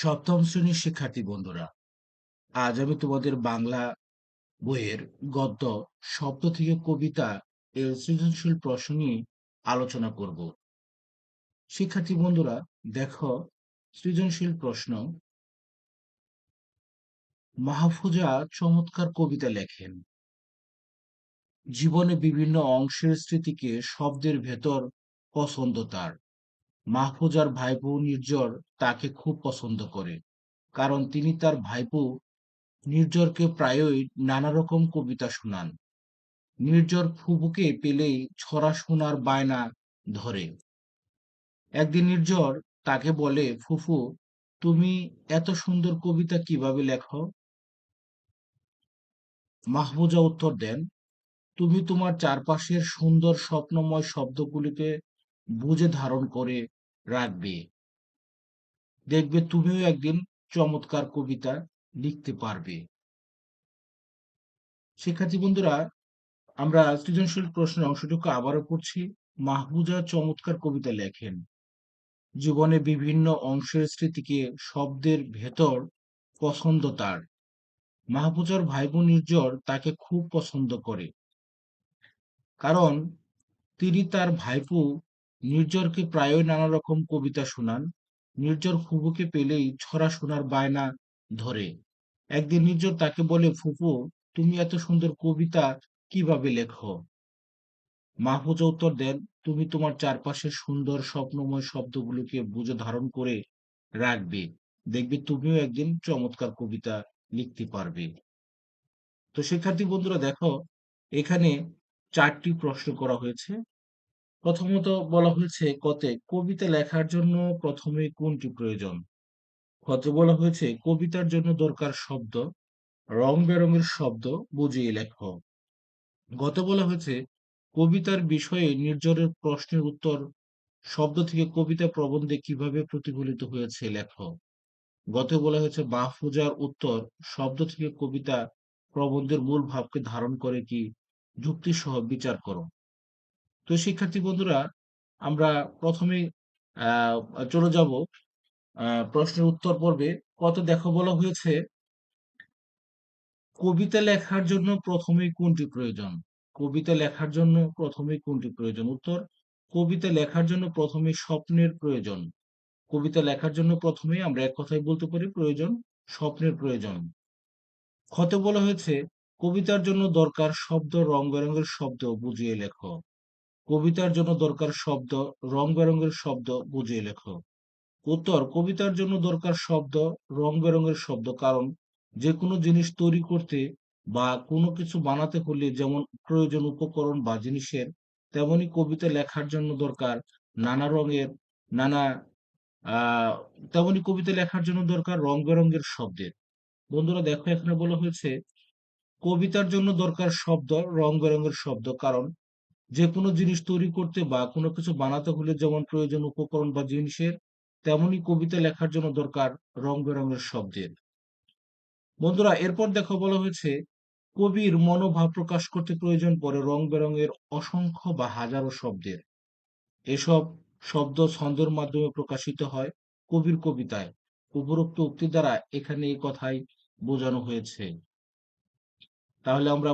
সপ্তম শ্রেণির শিক্ষার্থী বন্ধুরা, আজ আমি তোমাদের বাংলা বইয়ের গদ্য শব্দ থেকে কবিতা এর সৃজনশীল প্রশ্ন নিয়ে আলোচনা করব। শিক্ষার্থী বন্ধুরা, দেখো সৃজনশীল প্রশ্ন। মাহফুজা চমৎকার কবিতা লেখেন। জীবনে বিভিন্ন অংশের স্মৃতিকে শব্দের ভেতর পছন্দ তার। মাহফুজার ভাইপো নির্জর তাকে খুব পছন্দ করে। কারণ তিনি তার ভাইপো নির্জরকে প্রায়ই নানা রকম কবিতা শোনান। নির্জর ফুবুকে পেলেই ছড়া শোনার বায়না ধরে। একদিন নির্জর তাকে বলে, ফুফু, তুমি এত সুন্দর কবিতা কীভাবে লেখো? মাহবুজা উত্তর দেন, তুমি তোমার চারপাশের সুন্দর স্বপ্নময় শব্দগুলিকে বুঝে ধারণ করে রাখবে। দেখবে তুমিও একদিন চমৎকার কবিতা লিখতে পারবে। শিক্ষার্থী বন্ধুরা, আমরা সৃজনশীল প্রশ্নের অংশটুকু আবারও পড়ছি। মাহবুজা চমৎকার কবিতা লেখেন। জীবনে বিভিন্ন অংশের স্মৃতিকে শব্দের ভেতর পছন্দ তার। মাহবুজার ভাইবো নির্জর তাকে খুব পছন্দ করে। কারণ তিনি তার ভাইপো নির্জরকে প্রায়ই নানা রকম কবিতা শোনান। নির্জর ফুফুকে পেলেই ছড়া শোনার বায়না ধরে। একদিন নির্জর তাকে বলে, ফুফু, তুমি এত সুন্দর কবিতা কীভাবে লেখো? মাহফুজা উত্তর দেন, তুমি তোমার চারপাশের সুন্দর স্বপ্নময় শব্দগুলোকে বুঝে ধারণ করে রাখবে। দেখবে তুমিও একদিন চমৎকার কবিতা লিখতে পারবে। তো শিক্ষার্থী বন্ধুরা, দেখো, এখানে চারটি প্রশ্ন করা হয়েছে। প্রথমত বলা হয়েছে কতে, কবিতা লেখার জন্য প্রথমে কোনটি প্রয়োজন? কতে বলা হয়েছে, কবিতার জন্য দরকার শব্দ, রং বেরঙের শব্দ বুঝিয়ে লেখ। গত বলা হয়েছে, কবিতার বিষয়ে নির্জরের প্রশ্নের উত্তর শব্দ থেকে কবিতা প্রবন্ধে কীভাবে প্রতিফলিত হয়েছে লেখো। গত বলা হয়েছে মাহফুজার উত্তর শব্দ থেকে কবিতা প্রবন্ধের মূল ভাবকে ধারণ করে কি? যুক্তি সহ বিচার করো। তো শিক্ষার্থী বন্ধুরা, আমরা প্রথমে চলে যাব প্রশ্নের উত্তর পর্বে। কত দেখো বলা হয়েছে, কবিতা লেখার জন্য প্রথমে কোনটি প্রয়োজন? কবিতা লেখার জন্য প্রথমেই কোনটি প্রয়োজন? উত্তর, কবিতা লেখার জন্য প্রথমে স্বপ্নের প্রয়োজন। কবিতা লেখার জন্য প্রথমেই আমরা এক কথায় বলতে পারি প্রয়োজন, স্বপ্নের প্রয়োজন। ক্ষতে বলা হয়েছে, কবিতার জন্য দরকার শব্দ, রং বেরঙের শব্দ বুঝিয়ে লেখো। কবিতার জন্য দরকার শব্দ রং বেরঙের শব্দ বুঝিয়ে লেখো। উত্তর, কবিতার জন্য দরকার শব্দ রং বেরঙের শব্দ, কারণ যে কোনো জিনিস তৈরি করতে বা কোনো কিছু বানাতে হলে যেমন প্রয়োজন উপকরণ বা জিনিসের, তেমনি কবিতা লেখার জন্য দরকার নানা রঙের, নানা তেমনি কবিতা লেখার জন্য দরকার রং বেরঙের শব্দের। বন্ধুরা দেখো এখানে বলা হয়েছে, কবিতার জন্য দরকার শব্দ রং বেরঙের শব্দ, কারণ যে কোনো জিনিস তৈরি করতে বা কোনো কিছু বানাতে হলে যেমন প্রয়োজন উপকরণ বা জিনিসের, তেমনি কবিতা লেখার জন্য দরকার রং বেরঙের শব্দের। বন্ধুরা, এরপর দেখো বলা হয়েছে, কবির মনোভাব প্রকাশ করতে প্রয়োজন পড়ে রং বেরঙের অসংখ্য বা হাজারো শব্দের। এসব শব্দ ছন্দের মাধ্যমে প্রকাশিত হয় কবির কবিতায়। উপরোক্ত উক্তি দ্বারা এখানে এই কথাই বোঝানো হয়েছে। তাহলে আমরা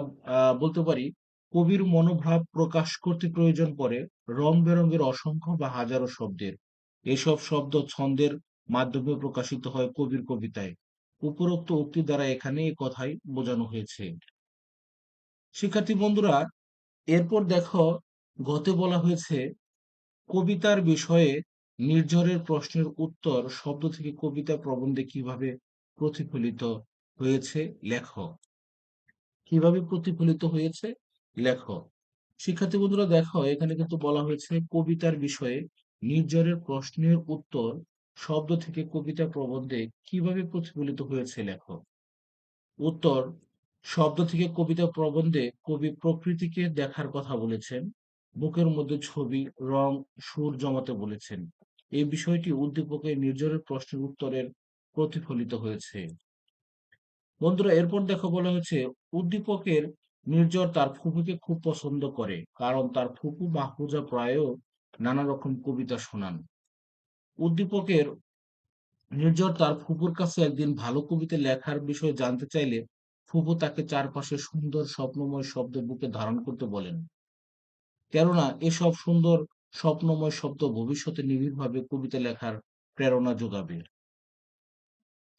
বলতে পারি কবির মনোভাব প্রকাশ করতে প্রয়োজন পড়ে রং বেরঙের অসংখ্য বা হাজারো শব্দের। এসব শব্দ ছন্দের মাধ্যমে প্রকাশিত হয় কবির কবিতায়। উপরোক্ত উক্তি দ্বারা এখানে এই কথাই বোঝানো হয়েছে। শিক্ষার্থী বন্ধুরা, এরপর দেখো, গতে বলা হয়েছে, কবিতার বিষয়ে নির্ঝরের প্রশ্নের উত্তর শব্দ থেকে কবিতা প্রবন্ধে কীভাবে প্রতিফলিত হয়েছে? লেখ। কীভাবে প্রতিফলিত হয়েছে? লেখ। শিক্ষার্থী বন্ধুরা, দেখো, এখানে কিন্তু বলা হয়েছে কবিতার বিষয়ে নির্জরের প্রশ্নের উত্তর শব্দ থেকে কবিতা প্রবন্ধে কীভাবে প্রতিফলিত হয়েছে, লেখ। উত্তর, শব্দ থেকে কবিতা প্রবন্ধে কবি প্রকৃতিকে দেখার কথা বলেছেন, বুকের মধ্যে ছবি, রং, সুর জমাতে বলেছেন। এই বিষয়টি উদ্দীপকের নির্জরের প্রশ্নের উত্তরের প্রতিফলিত হয়েছে। বন্ধুরা, এরপর দেখো বলা হয়েছে, উদ্দীপকের নির্জর তার ফুপুকে খুব পছন্দ করে, কারণ তার ফুপু মাহফুজা প্রায়ও নানা রকম কবিতা শোনান। উদ্দীপকের নির্ঝর তার ফুপুর কাছে একদিন ভালো কবিতা লেখার বিষয়ে জানতে চাইলে ফুপু তাকে চারপাশে সুন্দর স্বপ্নময় শব্দ বুকে ধারণ করতে বলেন। কেননা এসব সুন্দর স্বপ্নময় শব্দ ভবিষ্যতে নিবিড়ভাবে কবিতা লেখার প্রেরণা যোগাবে।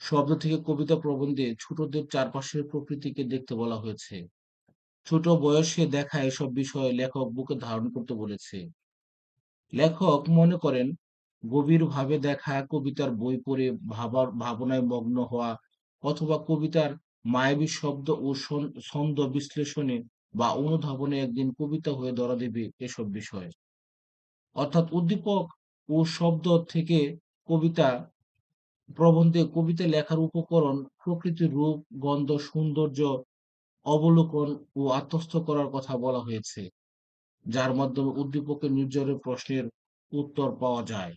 শব্দ থেকে কবিতা প্রবন্ধে ছোটদের চারপাশের প্রকৃতিকে দেখতে বলা হয়েছে। ছোট বয়সে দেখা এসব বিষয় লেখক বুকে ধারণ করতে বলেছে। লেখক মনে করেন, গভীরভাবে দেখা কবিতার বই পড়ে ভাবার, ভাবনায় মগ্ন হওয়া অথবা কবিতার মায়াবী শব্দ ও ছন্দ বিশ্লেষণে বা অনুধাবনে একদিন কবিতা হয়ে ধরা দেবে এসব বিষয়। অর্থাৎ উদ্দীপক ও শব্দ থেকে কবিতা প্রবন্ধে কবিতা লেখার উপকরণ প্রকৃতির রূপ, গন্ধ, সৌন্দর্য অবলোকন ও আত্মস্থ করার কথা বলা হয়েছে, যার মাধ্যমে উদ্দীপকের নির্ঝরের প্রশ্নের উত্তর পাওয়া যায়।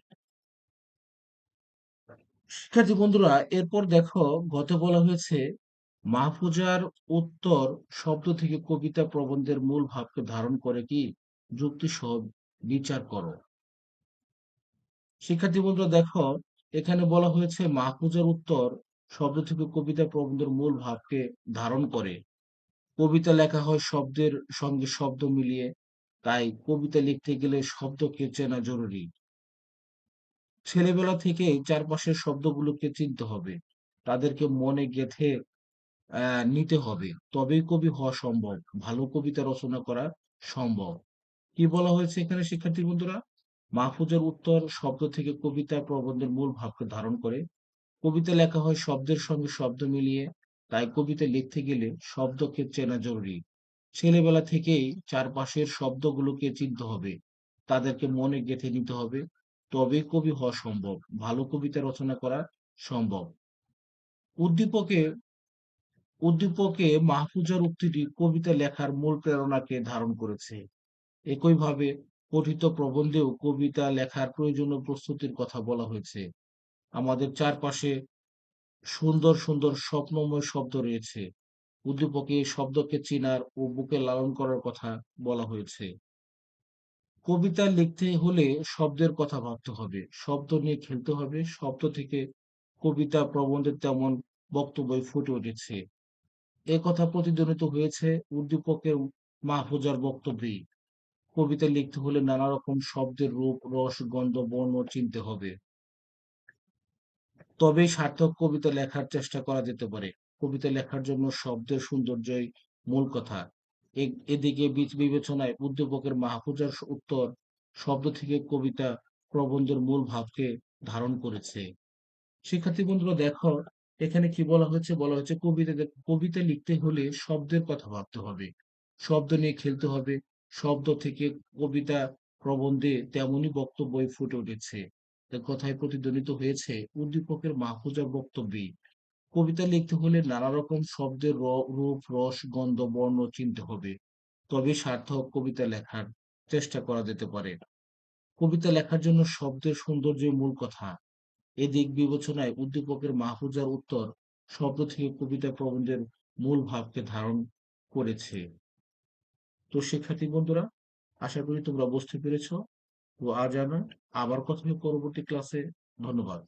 শিক্ষার্থী বন্ধুরা, এরপর দেখো, গতে বলা হয়েছে, মাহফুজার উত্তর শব্দ থেকে কবিতা প্রবন্ধের মূল ভাবকে ধারণ করে কি? যুক্তি সহ বিচার করো। শিক্ষার্থী বন্ধুরা, দেখো, এখানে বলা হয়েছে, মাহফুজার উত্তর শব্দ থেকে কবিতা প্রবন্ধের মূল ভাবকে ধারণ করে। কবিতা লেখা হয় শব্দের সঙ্গে শব্দ মিলিয়ে। তাই কবিতা লিখতে গেলে শব্দকে চেনা জরুরি। ছেলেবেলা থেকেই চারপাশের শব্দগুলোকে চিনতে হবে। তাদেরকে মনে গেঁথে নিতে হবে। তবেই কবি হওয়া সম্ভব। ভালো কবিতা রচনা করা সম্ভব। কি বলা হয়েছে এখানে, শিক্ষার্থী বন্ধুরা? মাহফুজের উত্তর শব্দ থেকে কবিতা প্রবন্ধের মূল ভাবকে ধারণ করে। কবিতা লেখা হয় শব্দের সঙ্গে শব্দ মিলিয়ে। তাই কবিতা লিখতে গেলে শব্দকে চেনা জরুরি। ছেলেবেলা থেকেই চারপাশের শব্দগুলোকে চিনতে হবে, তাদেরকে মনে গেঁথে নিতে হবে। তবেই কবি হওয়া সম্ভব, ভালো কবিতা রচনা করা সম্ভব। উদ্দীপকে উদ্দীপকে মাহফুজার উক্তিটি কবিতা লেখার মূল প্রেরণাকে ধারণ করেছে। একইভাবে পঠিত প্রবন্ধেও কবিতা লেখার প্রয়োজনীয় প্রস্তুতির কথা বলা হয়েছে। আমাদের চারপাশে সুন্দর সুন্দর স্বপ্নময় শব্দ রয়েছে। উদ্দীপকে শব্দকে চিনার ও বুকে লালন করার কথা বলা হয়েছে। কবিতা লিখতে হলে শব্দের কথা ভাবতে হবে। শব্দ নিয়ে খেলতে হবে। শব্দ থেকে কবিতা প্রবন্ধের তেমন বক্তব্য ফুটে উঠেছে। এ কথা প্রতিধ্বনিত হয়েছে উদ্দীপকের মাহফুজার বক্তব্যে কবিতা লিখতে হলে নানা রকম শব্দের রূপ, রস, গন্ধ, বর্ণ চিনতে হবে। তবেই সার্থক কবিতা লেখার চেষ্টা করা যেতে পারে। কবিতা লেখার জন্য শব্দের সৌন্দর্যই মূল কথা। এদিকে বিবেচনায় উদ্দীপকের মাহফুজার উত্তর শব্দ থেকে কবিতা প্রবন্ধের মূল ভাবকে ধারণ করেছে। শিক্ষার্থী বন্ধুরা, দেখো, এখানে কি বলা হয়েছে? বলা হয়েছে কবিতা কবিতা লিখতে হলে শব্দের কথা ভাবতে হবে। শব্দ নিয়ে খেলতে হবে। শব্দ থেকে কবিতা প্রবন্ধে তেমনই বক্তব্যই ফুটে উঠেছে। কথায় প্রতিধ্বনিত হয়েছে উদ্দীপকের মাহফুজার বক্তব্যে। কবিতা লিখতে হলে নানা রকম শব্দের রূপ, রস, গন্ধ, বর্ণ চিনতে হবে। তবে সার্থক কবিতা লেখার চেষ্টা করা যেতে পারে। কবিতা লেখার জন্য শব্দের সৌন্দর্যই মূল কথা। এ দিক বিবেচনায় উদ্দীপকের মাহফুজার উত্তর শব্দ থেকে কবিতা প্রবন্ধের মূল ভাবকে ধারণ করেছে। তো শিক্ষার্থী বন্ধুরা, আশা করি তোমরা বুঝতে পেরেছ। আজ আমি আবার কথা হবে পরবর্তী ক্লাসে ধন্যবাদ।